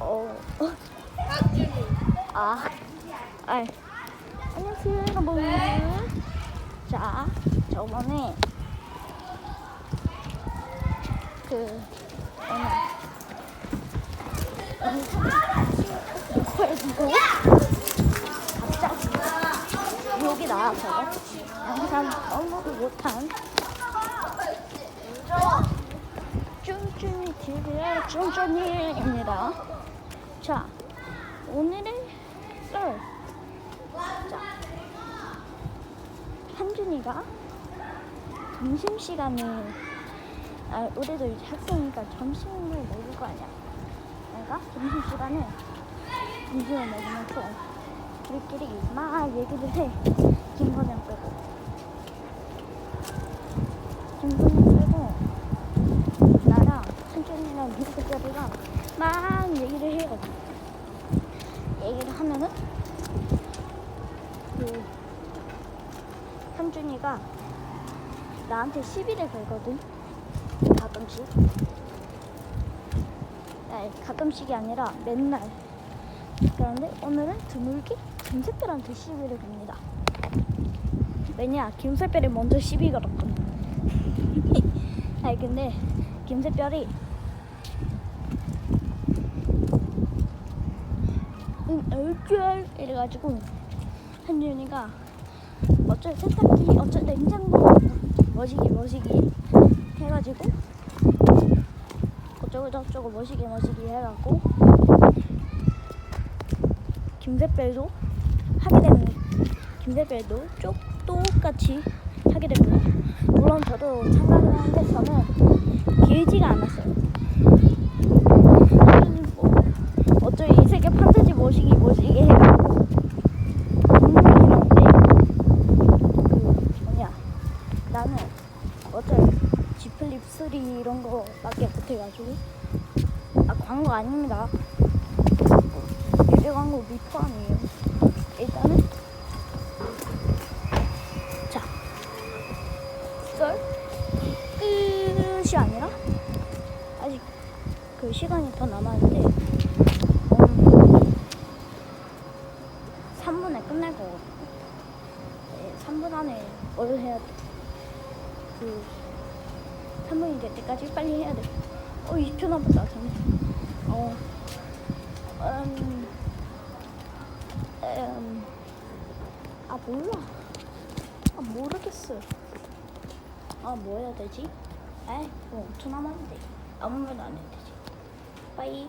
어. 박준이. 아. 아. 안녕하세요, 여러분. 자, 저번에 그 오늘 오늘 두고 갑자기 욕이 나와서 영상 업로드 못한 쭌쭌이 TV의 쭌쭌이입니다. 자, 오늘의 썰. 자, 한준이가 점심시간에, 아, 우리도 이제 학생이니까 점심을 먹을 거 아니야. 내가 점심시간에 점심을 먹으면서 우리끼리 막 얘기를 해. 김건영 빼고. 김건영 빼고, 나랑 한준이랑 미스터리랑 막 얘기를 해요. 얘기를 하면은 그 현준이가 나한테 시비를 걸거든. 가끔씩. 아니 가끔씩이 아니라 맨날. 그런데 오늘은 드물게 김세별한테 시비를 겁니다. 왜냐? 김세별이 먼저 시비 걸었거든. 아니 근데 김세별이 응, 얼쩔 이래가지고 한준이가 어쩔 세탁기, 어쩔 냉장고 머시기 머시기 해가지고 어쩌고 저쩌고 머시기 머시기 해갖고 김세별도 하게 되는 김세별도 쪽 똑같이 하게 됩니다. 물론 저도 참가를 하는데 저는 길지가 않았어요. 뭐 어쩔 이 세계 판타지 모시기 모시기 해갖고 눈물이 나는데 그 뭐냐 나는 어쩔 지플립 3 이런 거밖에 못해가지고. 아 광고 아닙니다. 유료 광고 미포함이에요. 일단은. 자. 썰? 끝이 아니라 아직 그 시간이 더 남았는데 음, 3분에 끝날. 네, 3분 안에 뭘 해야 돼? 그 3분이 될 때까지 빨리 해야 돼. 어, 2초 남았다. 잠시만. 어, 음, 음, 아 몰라. 아 모르겠어. 아 뭐 해야 되지? 에이, 뭐 5초 남았는데 아무 말도 안 해도 되지. 빠이.